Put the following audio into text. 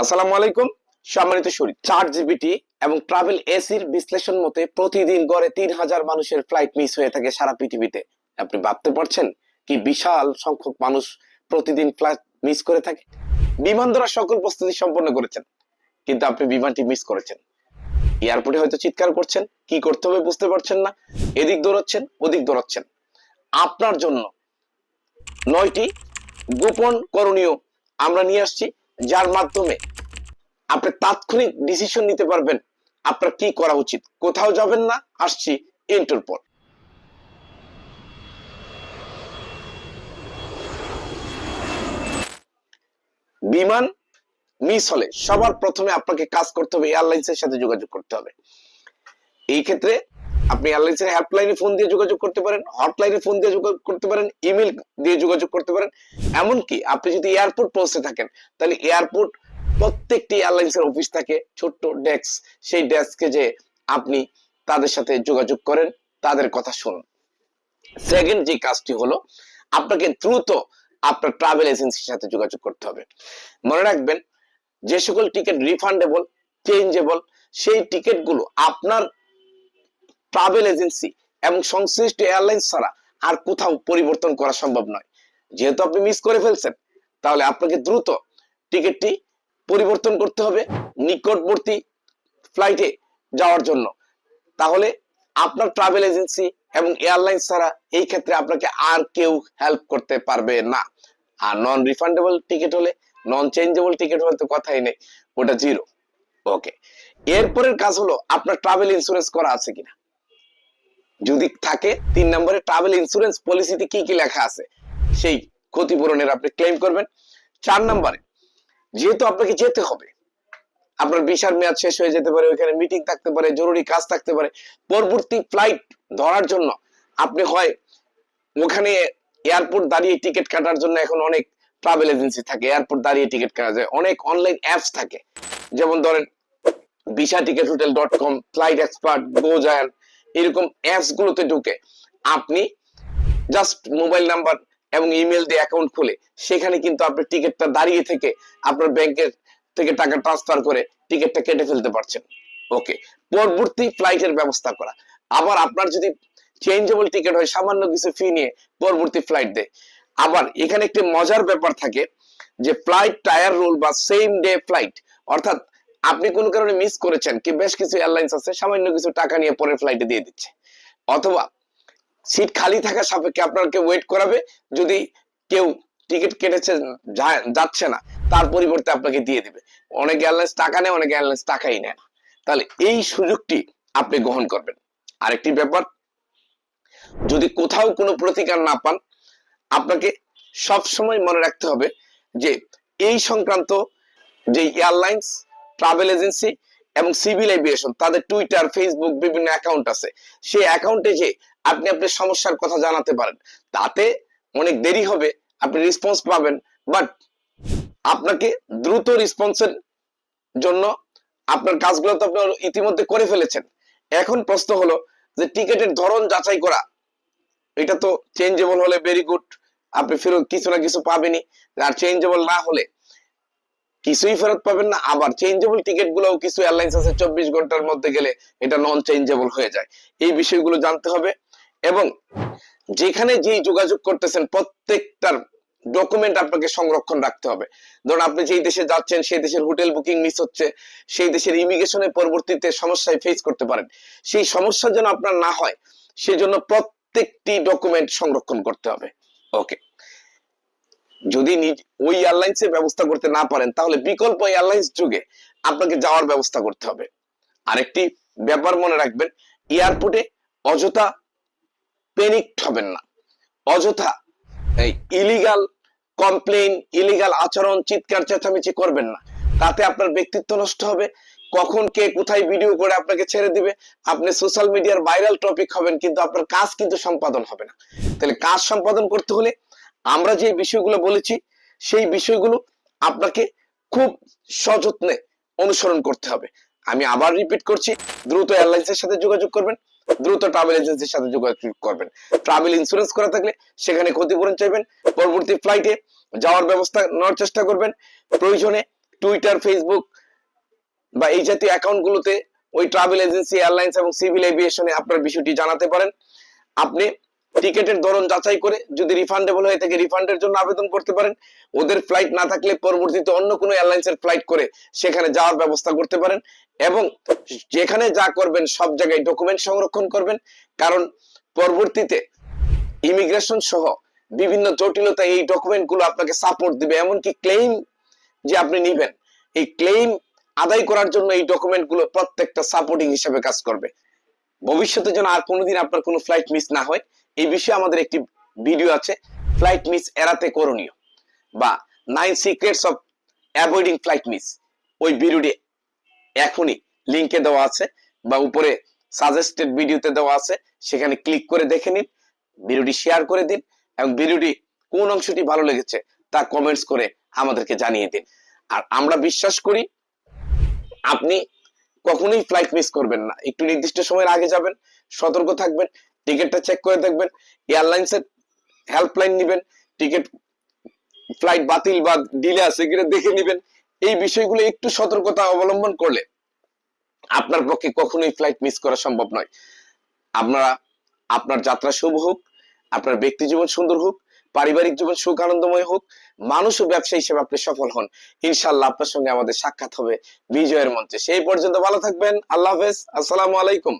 আসসালামু আলাইকুম। সম্মানিত শরীর চার জিবিটি এবং ট্রাভেল এসির বিশ্লেষণ মতে প্রতিদিন গড়ে তিন হাজার মানুষের ফ্লাইট মিস হয়ে থাকে সারা পৃথিবীতে। আপনি ভাবতে পারছেন কি বিশাল সংখ্যক মানুষ প্রতিদিন ফ্লাইট মিস করে থাকে? বিমান ধরা সকল প্রস্তুতি সম্পন্ন করেছেন, কিন্তু আপনি বিমানটি মিস করেছেন। এয়ারপোর্টে হয়তো চিৎকার করছেন, কি করতে হবে বুঝতে পারছেন না, এদিক দৌড়াচ্ছেন, ওদিক দৌড়াচ্ছেন। আপনার জন্য নয়টি গোপন করণীয় আমরা নিয়ে আসছি। যার মাধ্যমে আপনি তাৎক্ষণিক ডিসিশন নিতে পারবেন আপনার কি করা উচিত। কোথাও যাবেন না, আসছি ইন্টার বিমান মিস হলে সবার প্রথমে আপনাকে কাজ করতে হবে এয়ারলাইন্সের সাথে যোগাযোগ করতে হবে। এই ক্ষেত্রে আপনি এয়ারলাইন্সের হেল্পলাইনে ফোন দিয়ে যোগাযোগ করতে পারেন হটলাইনে ফোন দিয়ে যোগাযোগ করতে পারেন ইমেল দিয়ে যোগাযোগ করতে পারেন। এমনকি আপনি যদি এয়ারপোর্ট পৌঁছে থাকেন, তাহলে এয়ারপোর্ট প্রত্যেকটি এয়ারলাইন্সের অফিস থাকে, ছোট্ট ডেস্ক সেই ডেস্কে যে আপনি তাদের সাথে যোগাযোগ করেন, তাদের কথা শুনুন। সেকেন্ড যে কাজটি হলো, আপনাকে দ্রুত আপনার ট্রাভেল এজেন্সির সাথে যোগাযোগ করতে হবে। মনে রাখবেন, যে সকল টিকিট রিফান্ডেবল চেঞ্জেবল সেই টিকিটগুলো আপনার ট্রাভেল এজেন্সি এবং সংশ্লিষ্ট এয়ারলাইন্স ছাড়া আর কোথাও পরিবর্তন করা সম্ভব নয়। যেহেতু আপনি মিস করে ফেলছেন, তাহলে আপনাকে দ্রুত টিকিটটি পরিবর্তন করতে হবে নিকটবর্তী ফ্লাইটে যাওয়ার জন্য। তাহলে আপনার ট্রাভেল এজেন্সি এবং এয়ারলাইন্স ছাড়া এই ক্ষেত্রে আপনাকে আর কেউ হেল্প করতে পারবে না। আর নন রিফান্ডেবল টিকিট হলে নন চেঞ্জেবল টিকিট হলে তো কথাই নেই, ওটা জিরো ওকে এরপরের কাজ হলো আপনার ট্রাভেল ইন্স্যুরেন্স করা আছে কিনা। যদি থাকে, তিন নম্বরে ট্রাভেল ইন্স্যুরেন্স পলিসিতে কি কি লেখা আছে? সেই ক্ষতিপূরণের আপনি ক্লেম করবেন। চার নম্বরে, যেহেতু আপনাকে যেতে হবে, আপনার বিশার মেয়াদ শেষ হয়ে যেতে পারে, ওইখানে মিটিং থাকতে পারে, জরুরি কাজ থাকতে পারে, পরবর্তী ফ্লাইট ধরার জন্য আপনি হয় ওখানে এয়ারপোর্ট দাঁড়িয়ে টিকিট কাটার জন্য এখন অনেক ট্রাভেল এজেন্সি থাকে এয়ারপোর্ট দাঁড়িয়ে টিকিট কাটা যায়, অনেক অনলাইন অ্যাপস থাকে। যেমন ধরেন visa ticket hotel dot com flight expert GoZayaan এরকম অ্যাপস গুলোতে ঢুকে আপনি জাস্ট মোবাইল নাম্বার এবং ইমেল দিয়ে অ্যাকাউন্ট খুলে, সেখানে কিন্তু আপনি টিকিটটা দাঁড়িয়ে থেকে আপনার ব্যাংকের থেকে টাকা ট্রান্সফার করে টিকিটটা কেটে ফেলতে পারছেন। ওকে পরবর্তী ফ্লাইটের ব্যবস্থা করা। আবার আপনার যদি চেঞ্জেবল টিকিট হয়, সামান্য কিছু ফি নিয়ে পরবর্তী ফ্লাইট দেয়। আবার এখানে একটি মজার ব্যাপার থাকে যে ফ্লাইট টায়ার রোল বা সেম ডে ফ্লাইট অর্থাৎ আপনি কোনো কারণে মিস করেছেন কি বেশ কিছু এয়ারলাইন্স আছে, সামান্য কিছু টাকা নিয়ে পরের ফ্লাইটে দিয়ে দিচ্ছে। অথবা সিট খালি থাকা সাপেক্ষে আপনাকে ওয়েট করাবে, যদি কেউ টিকিট কেটেছে যাচ্ছে না, তার পরিবর্তে আপনাকে দিয়ে দিবে। অনেক এয়ারলাইন্স টাকা নেয়, অনেক এয়ারলাইন্স টাকাই নেয় না। তাহলে এই সুযোগটি আপনি গ্রহণ করবেন। আরেকটি ব্যাপার, যদি কোথাও কোনো প্রতিকার না পান, আপনাকে সব সময় মনে রাখতে হবে যে এই সংক্রান্ত যে এয়ারলাইন্স ট্রাভেল এজেন্সি এবং সিভিল এভিয়েশন, তাদের টুইটার, ফেসবুক বিভিন্ন অ্যাকাউন্ট আছে। সেই অ্যাকাউন্টে যে আপনি আপনার সমস্যার কথা জানাতে পারেন, তাতে অনেক দেরি হবে, আপনি রেসপন্স পাবেন বাট আপনাকে দ্রুত রেসপন্সের জন্য আপনার কাজগুলো তো আপনি ইতিমধ্যে করে ফেলেছেন। এখন প্রশ্ন হলো যে টিকিটের ধরন যাচাই করা, এটা তো চেঞ্জেবল হলে ভেরি গুড আপনি ফেরত কিছু না কিছু পাবেনই, আর চেঞ্জেবল না হলে কিছুই ফেরত পাবেন না। আবার চেঞ্জেবল টিকিট গুলোও কিছু এয়ারলাইন্স আছে, চব্বিশ ঘণ্টার মধ্যে গেলে এটা নন চেঞ্জেবল হয়ে যায়। এই বিষয়গুলো জানতে হবে এবং যেখানে যেই যোগাযোগ করতেছেন, প্রত্যেকটার ডকুমেন্ট আপনাকে সংরক্ষণ রাখতে হবে। ধরুন আপনি যেই দেশে যাচ্ছেন, সেই দেশের হোটেল বুকিং মিস হচ্ছে, সেই দেশের ইমিগ্রেশনের পরবর্তীতে সমস্যায় ফেস করতে পারেন। সেই সমস্যা যেন আপনার না হয়, সেজন্য প্রত্যেকটি ডকুমেন্ট সংরক্ষণ করতে হবে। ওকে যদি ওই এয়ারলাইন্সের ব্যবস্থা করতে না পারেন, তাহলে বিকল্প এয়ারলাইন্স যুগে আপনাকে যাওয়ার ব্যবস্থা করতে হবে। আরেকটি ব্যাপার মনে রাখবেন এয়ারপোর্টে অযথা প্যানিক হবেন না। অযথা ইলিগাল কমপ্লেন ইলিগাল আচরণ, চিৎকার, চেঁচামেচি করবেন না। তাতে আপনার ব্যক্তিত্ব নষ্ট হবে। কখন কে কোথায় ভিডিও করে আপনাকে ছেড়ে দিবে? আপনি সোশ্যাল মিডিয়ার ভাইরাল টপিক হবেন, কিন্তু আপনার কাজ কিন্তু সম্পাদন হবে না। তাহলে কাজ সম্পাদন করতে হলে আমরা যে বিষয়গুলো বলেছি, সেই বিষয়গুলো আপনাকে খুব সযত্নে অনুসরণ করতে হবে। আমি আবার রিপিট করছি, দ্রুত এয়ারলাইন্সের সাথে যোগাযোগ করবেন, দ্রুত ট্রাভেল এজেন্সির সাথে যোগাযোগ করবেন। ট্রাভেল ইন্স্যুরেন্স করা থাকলে সেখানে ক্ষতিপূরণ চাইবেন, পরবর্তী ফ্লাইটে যাওয়ার ব্যবস্থা নেওয়ার চেষ্টা করবেন। প্রয়োজনে টুইটার ফেসবুক বা এই জাতীয় অ্যাকাউন্টগুলোতে ওই ট্রাভেল এজেন্সি এয়ারলাইন্স এবং সিভিল এভিয়েশনে আপনার বিষয়টি জানাতে পারেন। আপনি টিকেটের ধরন যাচাই করে যদি রিফান্ডেবল হয়ে থাকে রিফান্ডের জন্য আবেদন করতে পারেন। ওদের ফ্লাইট না থাকলে পরবর্তীতে অন্য কোনো এয়ারলাইন্সের ফ্লাইট করে সেখানে যাওয়ার ব্যবস্থা করতে পারেন এবং যেখানে যা করবেন সব জায়গায় ডকুমেন্ট সংরক্ষণ করবেন। কারণ পরবর্তীতে ইমিগ্রেশন সহ বিভিন্ন জটিলতা এই ডকুমেন্টগুলো আপনাকে সাপোর্ট দিবে। এমনকি ক্লেইম যে আপনি নিবেন, এই ক্লেইম আদায় করার জন্য এই ডকুমেন্টগুলো প্রত্যেকটা সাপোর্টিং হিসেবে কাজ করবে। ভবিষ্যতে যেন আর কোনোদিন আপনার কোনো ফ্লাইট মিস না হয়। এই বিষয়ে আমাদের একটি ভিডিও আছে ফ্লাইট মিস এড়াতে করণীয় বা nine secrets of avoiding flight miss ওই ভিডিওটি এখনই লিংকে দেওয়া আছে বা উপরে সাজেস্টেড ভিডিওতে দেওয়া আছে, সেখানে ক্লিক করে দেখে নিন ভিডিওটি শেয়ার করে দিন এবং ভিডিওটি কোন অংশটি ভালো লেগেছে তা কমেন্টস করে আমাদেরকে জানিয়ে দিন। আর আমরা বিশ্বাস করি, আপনি কখনোই ফ্লাইট মিস করবেন না। একটু নির্দিষ্ট সময়ের আগে যাবেন, সতর্ক থাকবেন টিকিটটা চেক করে দেখবেন এয়ারলাইন্সের হেল্পলাইন নিবেন টিকিট ফ্লাইট বাতিল বা ডিলে আছে কিনা দেখে নিবেন। এই বিষয়গুলো একটু সতর্কতা অবলম্বন করলে আপনার পক্ষে কখনোই ফ্লাইট মিস করা সম্ভব নয়। আপনারা, আপনার যাত্রা শুভ হোক, আপনার ব্যক্তি জীবন সুন্দর হোক, পারিবারিক জীবন সুখ আনন্দময় হোক, মানুষ ও ব্যবসা হিসেবে আপনি সফল হন। ইনশাল্লাহ আপনার সঙ্গে আমাদের সাক্ষাৎ হবে বিজয়ের মঞ্চে। সেই পর্যন্ত ভালো থাকবেন, আল্লাহ হাফেজ, আসসালামু আলাইকুম।